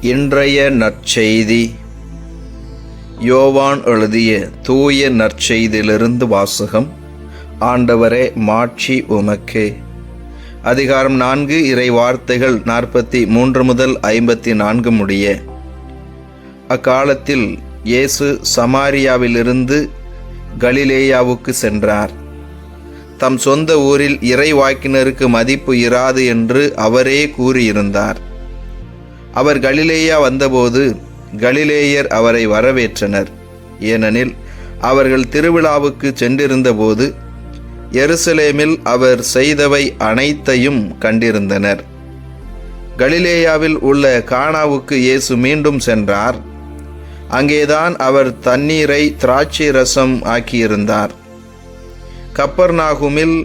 இன்றைய நற்செய்தி. யோவான் எழுதிய தூய நற்செய்தியிலிருந்து வாசகம். ஆண்டவரே மாட்சி உமக்கே. அதிகாரம் நான்கு இறை வார்த்தைகள் நாற்பத்தி மூன்று முதல் ஐம்பத்தி நான்கு முடிய. அக்காலத்தில் இயேசு சமாரியாவிலிருந்து கலிலேயாவுக்கு சென்றார். தம் சொந்த ஊரில் இறைவாக்கினருக்கு மதிப்பு இராது என்று அவரே கூறியிருந்தார். அவர் கலிலேயா வந்தபோது கலிலேயர் அவரை வரவேற்றனர். ஏனெனில் அவர்கள் திருவிழாவுக்கு சென்றிருந்தபோது எருசலேமில் அவர் செய்தவை அனைத்தையும் கண்டிருந்தனர். கலிலேயாவில் உள்ள கானாவுக்கு இயேசு மீண்டும் சென்றார். அங்கேதான் அவர் தண்ணீரை திராட்சை ரசம் ஆக்கியிருந்தார். கப்பர்நாகுமில்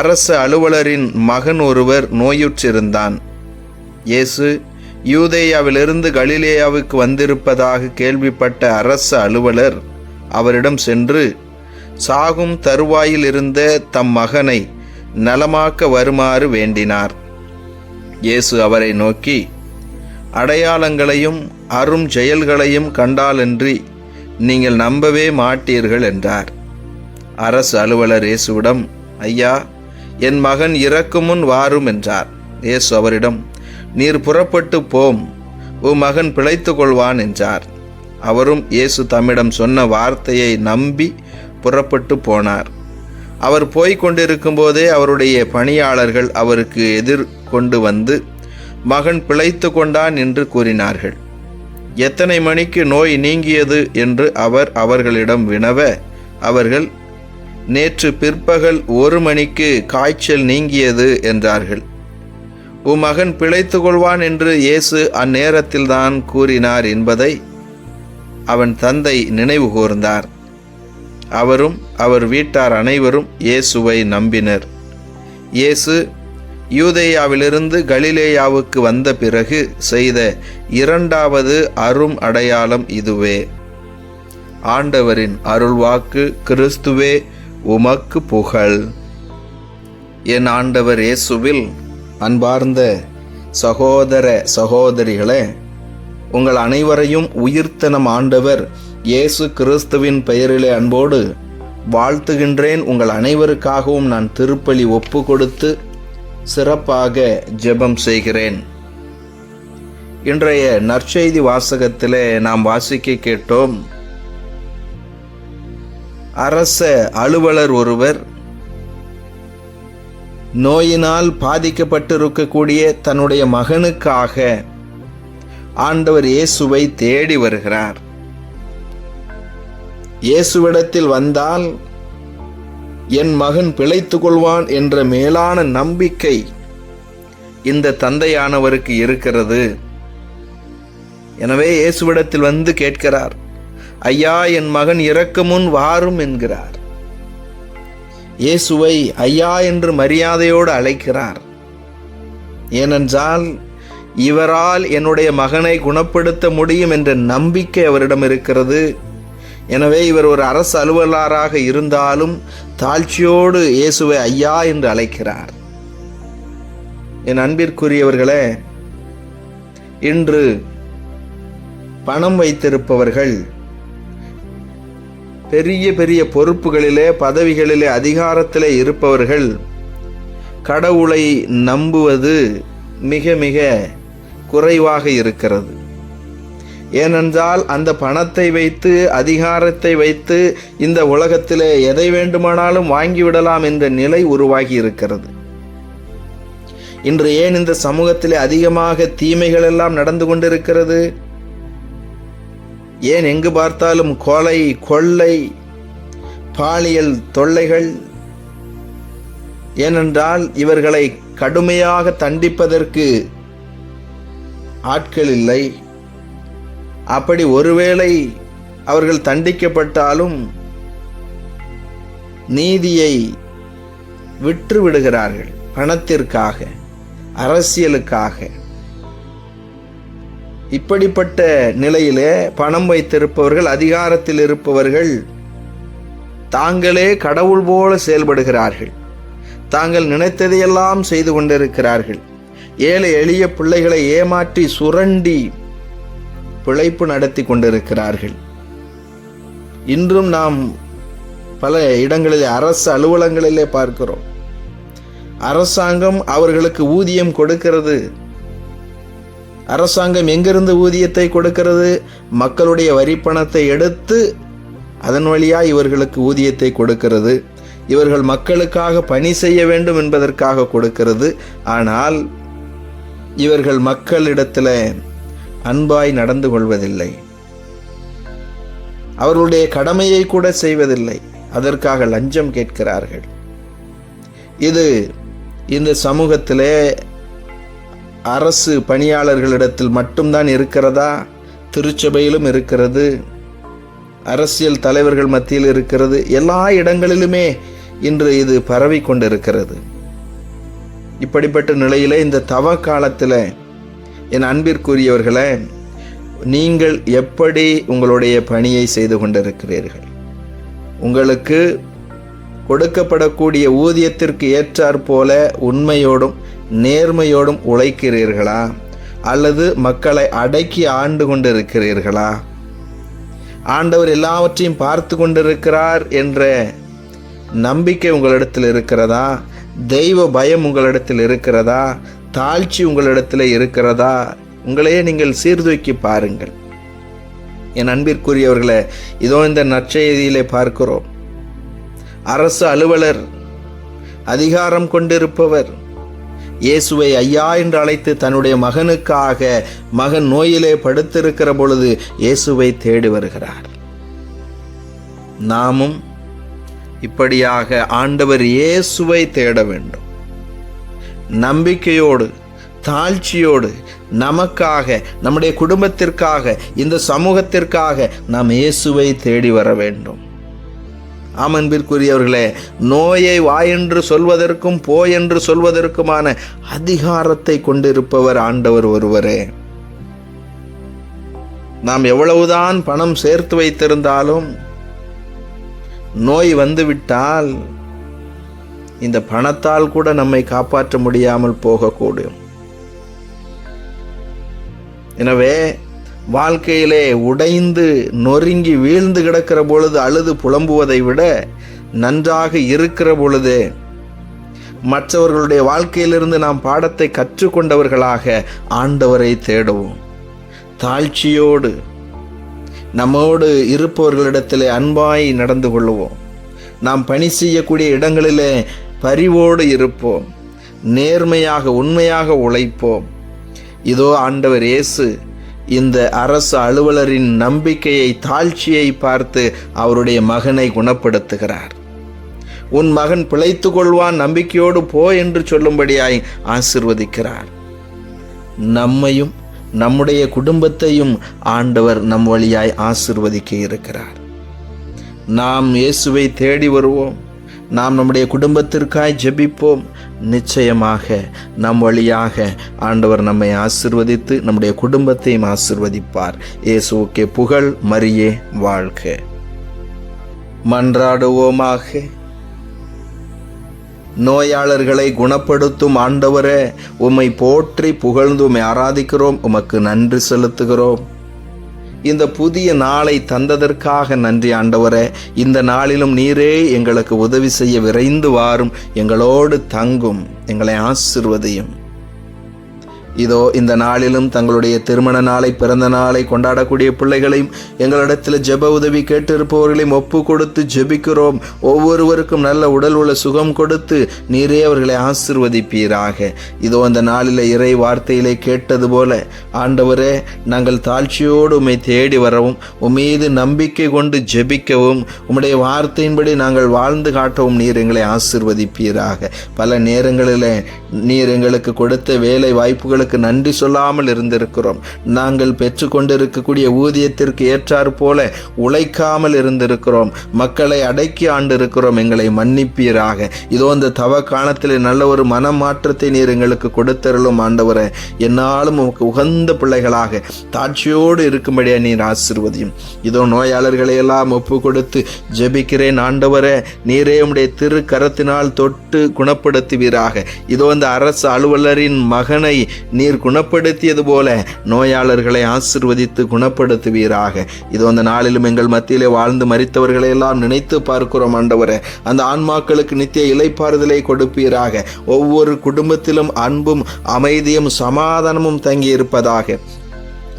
அரச அலுவலரின் மகன் ஒருவர் நோயுற்றிருந்தான். இயேசு யூதேயாவிலிருந்து கலிலேயாவுக்கு வந்திருப்பதாக கேள்விப்பட்ட அரச அலுவலர் அவரிடம் சென்று சாகும் தருவாயில் இருந்த தம் மகனை நலமாக்க வருமாறு வேண்டினார். இயேசு அவரை நோக்கி அடையாளங்களையும் அரும் செயல்களையும் கண்டாலன்றி நீங்கள் நம்பவே மாட்டீர்கள் என்றார். அரசு அலுவலர் இயேசுவிடம் ஐயா என் மகன் இறக்கும் முன் வாரும் என்றார். இயேசு அவரிடம் நீர் புறப்பட்டு போம் உன் மகன் பிழைத்து கொள்வான் என்றார். அவரும் இயேசு தம்மிடம் சொன்ன வார்த்தையை நம்பி புறப்பட்டு போனார். அவர் போய்க் கொண்டிருக்கும்போதே அவருடைய பணியாளர்கள் அவருக்கு எதிர் கொண்டு வந்து மகன் பிழைத்து கொண்டான் என்று கூறினார்கள். எத்தனை மணிக்கு நோய் நீங்கியது என்று அவர் அவர்களிடம் வினவ அவர்கள் நேற்று பிற்பகல் ஒரு மணிக்கு காய்ச்சல் நீங்கியது என்றார்கள். உம் மகன் பிழைத்து கொள்வான் என்று இயேசு அந்நேரத்தில்தான் கூறினார் என்பதை அவன் தந்தை நினைவு கூர்ந்தார். அவரும் அவர் வீட்டார் அனைவரும் இயேசுவை நம்பினர். இயேசு யூதேயாவிலிருந்து கலிலேயாவுக்கு வந்த பிறகு செய்த இரண்டாவது அரும் அடையாளம் இதுவே. ஆண்டவரின் அருள்வாக்கு கிறிஸ்துவே உமக்கு புகழ். என் ஆண்டவர் இயேசுவில் அன்பார்ந்த சகோதர சகோதரிகளே உங்கள் அனைவரையும் உயிர்த்தனம் ஆண்டவர் இயேசு கிறிஸ்துவின் பெயரிலே அன்போடு வாழ்த்துகின்றேன். உங்கள் அனைவருக்காகவும் நான் திருப்பலி ஒப்பு கொடுத்து சிறப்பாக ஜெபம் செய்கிறேன். இன்றைய நற்செய்தி வாசகத்திலே நாம் வாசிக்க கேட்டோம். அரச அலுவலர் ஒருவர் நோயினால் பாதிக்கப்பட்டிருக்கக்கூடிய தன்னுடைய மகனுக்காக ஆண்டவர் இயேசுவை தேடி வருகிறார். இயேசுவிடத்தில் வந்தால் என் மகன் பிழைத்து கொள்வான் என்ற மேலான நம்பிக்கை இந்த தந்தையானவருக்கு இருக்கிறது. எனவே இயேசுவிடத்தில் வந்து கேட்கிறார் ஐயா என் மகன் இறக்கு முன் வாரும் என்கிறார். இயேசுவை ஐயா என்று மரியாதையோடு அழைக்கிறார். ஏனென்றால் இவரால் என்னுடைய மகனை குணப்படுத்த முடியும் என்ற நம்பிக்கை அவரிடம் இருக்கிறது. எனவே இவர் ஒரு அரசு அலுவலராக இருந்தாலும் தாழ்ச்சியோடு இயேசுவை ஐயா என்று அழைக்கிறார். என் அன்பிற்குரியவர்களே இன்று பணம் வைத்திருப்பவர்கள் பெரிய பெரிய பொறுப்புகளிலே பதவிகளிலே அதிகாரத்திலே இருப்பவர்கள் கடவுளை நம்புவது மிக மிக குறைவாக இருக்கிறது. ஏனென்றால் அந்த பணத்தை வைத்து அதிகாரத்தை வைத்து இந்த உலகத்திலே எதை வேண்டுமானாலும் வாங்கிவிடலாம் என்ற நிலை உருவாகி இருக்கிறது. இன்று ஏன் இந்த சமூகத்திலே அதிகமாக தீமைகள் எல்லாம் நடந்து கொண்டிருக்கிறது? ஏன் எங்கு பார்த்தாலும் கொலை கொள்ளை பாலியல் தொல்லைகள்? ஏனென்றால் இவர்களை கடுமையாக தண்டிப்பதற்கு ஆட்கள் இல்லை. அப்படி ஒருவேளை அவர்கள் தண்டிக்கப்பட்டாலும் நீதியை விற்று விடுகிறார்கள் பணத்திற்காக அரசியலுக்காக. இப்படிப்பட்ட நிலையிலே பணம் வைத்திருப்பவர்கள் அதிகாரத்தில் இருப்பவர்கள் தாங்களே கடவுள் போல செயல்படுகிறார்கள். தாங்கள் நினைத்ததையெல்லாம் செய்து கொண்டிருக்கிறார்கள். ஏழை எளிய பிள்ளைகளை ஏமாற்றி சுரண்டி பிழைப்பு நடத்தி கொண்டிருக்கிறார்கள். இன்றும் நாம் பல இடங்களில் அரசு அலுவலங்களிலே பார்க்கிறோம். அரசாங்கம் அவர்களுக்கு ஊதியம் கொடுக்கிறது. அரசாங்கம் எங்கிருந்து ஊதியத்தை கொடுக்கிறது? மக்களுடைய வரிப்பணத்தை எடுத்து அதன் வழியா இவர்களுக்கு ஊதியத்தை கொடுக்கிறது. இவர்கள் மக்களுக்காக பணி செய்ய வேண்டும் என்பதற்காக கொடுக்கிறது. ஆனால் இவர்கள் மக்களிடத்தில் அன்பாய் நடந்து கொள்வதில்லை. அவர்களுடைய கடமையை கூட செய்வதில்லை. அதற்காக லஞ்சம் கேட்கிறார்கள். இது இந்த சமூகத்திலே அரசு பணியாளர்களிடத்தில் மட்டும்தான் இருக்கிறதா? திருச்சபையிலும் இருக்கிறது. அரசியல் தலைவர்கள் மத்தியில் இருக்கிறது. எல்லா இடங்களிலுமே இன்று இது பரவி கொண்டிருக்கிறது. இப்படிப்பட்ட நிலையிலே இந்த தவ காலத்தில் என் அன்பிற்குரியவர்களே நீங்கள் எப்படி உங்களுடைய பணியை செய்து கொண்டிருக்கிறீர்கள்? உங்களுக்கு கொடுக்கப்படக்கூடிய ஊதியத்திற்கு ஏற்றாற் போல உண்மையோடும் நேர்மையோடும் உழைக்கிறீர்களா? அல்லது மக்களை அடக்கி ஆண்டு கொண்டிருக்கிறீர்களா? ஆண்டவர் எல்லாவற்றையும் பார்த்து கொண்டிருக்கிறார் என்ற நம்பிக்கை உங்களிடத்தில் இருக்கிறதா? தெய்வ பயம் உங்களிடத்தில் இருக்கிறதா? தாழ்ச்சி உங்களிடத்தில் இருக்கிறதா? உங்களையே நீங்கள் சீர்தூக்கி பாருங்கள். என் அன்பிற்குரியவர்களை இதோ இந்த நற்செய்தியிலே பார்க்கிறோம். அரசு அலுவலர் அதிகாரம் கொண்டிருப்பவர் இயேசுவை ஐயா என்று அழைத்து தன்னுடைய மகனுக்காக மகன் நோயிலே படுத்திருக்கிற பொழுது இயேசுவை தேடி வருகிறார். நாமும் இப்படியாக ஆண்டவர் இயேசுவை தேட வேண்டும். நம்பிக்கையோடு தாழ்ச்சியோடு நமக்காக நம்முடைய குடும்பத்திற்காக இந்த சமூகத்திற்காக நாம் இயேசுவை தேடி வர வேண்டும். ஆமன்பிற்குரியவர்களே நோயை வா என்று சொல்வதற்கும் போ என்று சொல்வதற்குமான அதிகாரத்தை கொண்டிருப்பவர் ஆண்டவர் ஒருவரே. நாம் எவ்வளவுதான் பணம் சேர்த்து வைத்திருந்தாலும் நோய் வந்துவிட்டால் இந்த பணத்தால் கூட நம்மை காப்பாற்ற முடியாமல் போகக்கூடும். எனவே வாழ்க்கையிலே உடைந்து நொறுங்கி வீழ்ந்து கிடக்கிற பொழுது அழுது புலம்புவதை விட நன்றாக இருக்கிற பொழுது மற்றவர்களுடைய வாழ்க்கையிலிருந்து நாம் பாடத்தை கற்றுக்கொண்டவர்களாக ஆண்டவரை தேடுவோம். தாழ்ச்சியோடு நம்மோடு இருப்பவர்களிடத்திலே அன்பாய் நடந்து கொள்வோம். நாம் பணி செய்யக்கூடிய இடங்களிலே பரிவோடு இருப்போம். நேர்மையாக உண்மையாக உழைப்போம். இதோ ஆண்டவர் இயேசு இந்த அரசு அலுவலரின் நம்பிக்கையை தாழ்ச்சியை பார்த்து அவருடைய மகனை குணப்படுத்துகிறார். உன் மகன் பிழைத்து கொள்வான் நம்பிக்கையோடு போ என்று சொல்லும்படியாய் ஆசிர்வதிக்கிறார். நம்மையும் நம்முடைய குடும்பத்தையும் ஆண்டவர் நம் வழியாய் ஆசிர்வதிக்க இருக்கிறார். நாம் இயேசுவை தேடி வருவோம். நாம் நம்முடைய குடும்பத்திற்காய் ஜெபிப்போம். நிச்சயமாக நம் வழியாக ஆண்டவர் நம்மை ஆசிர்வதித்து நம்முடைய குடும்பத்தையும் ஆசிர்வதிப்பார். இயேசுக்கே புகழ் மரியே வாழ்க. மன்றாடுவோமாக. நோயாளர்களை குணப்படுத்தும் ஆண்டவரே உம்மை போற்றி புகழ்ந்து உம்மை ஆராதிக்கிறோம். உமக்கு நன்றி செலுத்துகிறோம். இந்த புதிய நாளை தந்ததற்காக நன்றி ஆண்டவரே. இந்த நாளிலும் நீரே எங்களுக்கு உதவி செய்ய விரைந்து வாரும். எங்களோடு தங்கும். எங்களை ஆசிர்வதையும். இதோ இந்த நாளிலும் தங்களுடைய திருமண நாளை பிறந்த நாளை கொண்டாடக்கூடிய பிள்ளைகளையும் எங்களிடத்தில் ஜெப உதவி கேட்டிருப்பவர்களையும் ஒப்பு கொடுத்து ஜெபிக்கிறோம். ஒவ்வொருவருக்கும் நல்ல உடல் உள்ள சுகம் கொடுத்து நீரே அவர்களை ஆசிர்வதிப்பீராக. இதோ அந்த நாளில் இறை வார்த்தையிலே கேட்டது போல ஆண்டவரே நாங்கள் தாழ்ச்சியோடு உம்மை தேடி வரவும் உம்மீது நம்பிக்கை கொண்டு ஜெபிக்கவும் உம்முடைய வார்த்தையின்படி நாங்கள் வாழ்ந்து காட்டவும் நீர் எங்களை ஆசிர்வதிப்பீராக. பல நேரங்களில் நீர் எங்களுக்கு கொடுத்த வேலை வாய்ப்புகள் உங்களுக்கு நன்றி சொல்லாமல் இருந்திருக்கிறோம். நாங்கள் பெற்றுக்கொண்டிருக்கக்கூடிய ஊதியத்திற்கு ஏற்றாற் போல உழைக்காமல் இருந்திருக்கிறோம். மக்களை அடக்கி ஆண்டிருக்கிறோம். எங்களை மன்னிப்பீராக. இதோ இந்த தவ காலத்தில் நல்ல ஒரு மனமாற்றத்தை நீர் எங்களுக்கு கொடுத்தருளும் ஆண்டவரை. என்னாலும் உமக்கு உகந்த பிள்ளைகளாக தாட்சியோடு இருக்கும்படியா நீர் ஆசிர்வதியும். இதோ நோயாளர்களை எல்லாம் ஒப்பு கொடுத்து ஜெபிக்கிறேன் ஆண்டவரே. நீரே உடைய திரு கரத்தினால் தொட்டு குணப்படுத்துவீராக. இதோ இந்த அரசு அலுவலரின் மகனை நீர் குணப்படுத்தியது போல நோயாளர்களை ஆசிர்வதித்து குணப்படுத்துவீராக. இதோ அந்த நாளிலும் எங்கள் மத்தியிலே வாழ்ந்து மறித்தவர்களை எல்லாம் நினைத்து பார்க்கிறோம் ஆண்டவரே. அந்த ஆன்மாக்களுக்கு நித்திய இலைப்பாறுதலை கொடுப்பீராக. ஒவ்வொரு குடும்பத்திலும் அன்பும் அமைதியும் சமாதானமும் தங்கி இருப்பதாக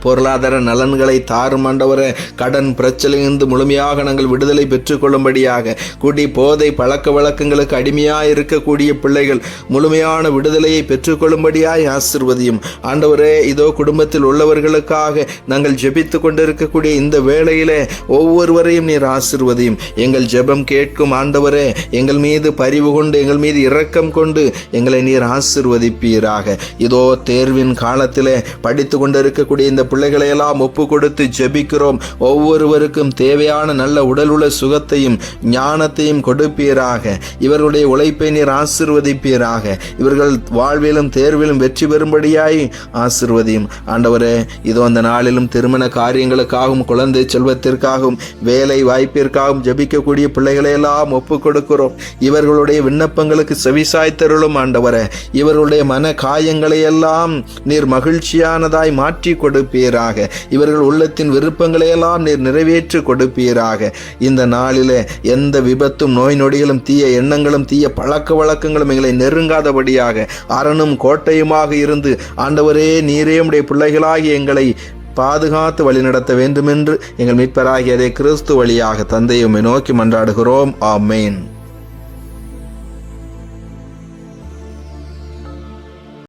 பொருளாதார நலன்களை தாறுமாண்டவர ஆண்டவரே கடன் பிரச்சனையிலிருந்து முழுமையாக நாங்கள் விடுதலை பெற்றுக்கொள்ளும்படியாக குடி போதை பழக்க வழக்கங்களுக்கு அடிமையாக இருக்கக்கூடிய பிள்ளைகள் முழுமையான விடுதலையை பெற்றுக்கொள்ளும்படியாய் ஆசிர்வதியும். ஆண்டவரே இதோ குடும்பத்தில் உள்ளவர்களுக்காக நாங்கள் ஜெபித்து கொண்டிருக்கக்கூடிய இந்த வேளையிலே ஒவ்வொருவரையும் நீர் ஆசிர்வதியும். எங்கள் ஜெபம் கேட்கும் ஆண்டவரே எங்கள் மீது பரிவு கொண்டு எங்கள் மீது இரக்கம் கொண்டு எங்களை நீர் ஆசிர்வதிப்பீராக. இதோ தேர்வின் காலத்திலே படித்து கொண்டிருக்கக்கூடிய இந்த பிள்ளைகளையெல்லாம் ஒப்பு கொடுத்து ஜெபிக்கிறோம். ஒவ்வொருவருக்கும் தேவையான நல்ல உடலுள்ள சுகத்தையும் ஞானத்தையும் கொடுப்பீராக. இவர்களுடைய உழைப்பை நீர் ஆசிர்வதிப்பீராக. இவர்கள் வாழ்விலும் தேர்விலும் வெற்றி பெறும்படியாய் ஆசிர்வதியும். ஆண்டவரே இதோ அந்த நாளிலும் திருமண காரியங்களுக்காகவும் குழந்தை செல்வத்திற்காகவும் வேலை வாய்ப்பிற்காகவும் ஜெபிக்கக்கூடிய பிள்ளைகளையெல்லாம் ஒப்பு கொடுக்கிறோம் இவர்களுடைய விண்ணப்பங்களுக்கு செவிசாய்த்தருளும் ஆண்டவரே. இவர்களுடைய மன காயங்களை எல்லாம் நீர் மகிழ்ச்சியானதாய் மாற்றி கொடுப்பீராக. இவர்கள் உள்ளத்தின் விருப்பங்களை எல்லாம் நீர் நிறைவேற்றி கொடுப்பீராக. இந்த நாளிலே எந்த விபத்தும் நோய் நொடிகளும் தீய எண்ணங்களும் தீய பழக்க வழக்கங்களும் எங்களை நெருங்காதபடியாக அரணும் கோட்டையுமாக இருந்து ஆண்டவரே நீரே உடைய பிள்ளைகளாகி எங்களை பாதுகாத்து வழிநடத்த வேண்டுமென்று எங்கள் மீட்பராகியதை கிறிஸ்து வழியாக தந்தையுமை நோக்கி மன்றாடுகிறோம். ஆமேன்.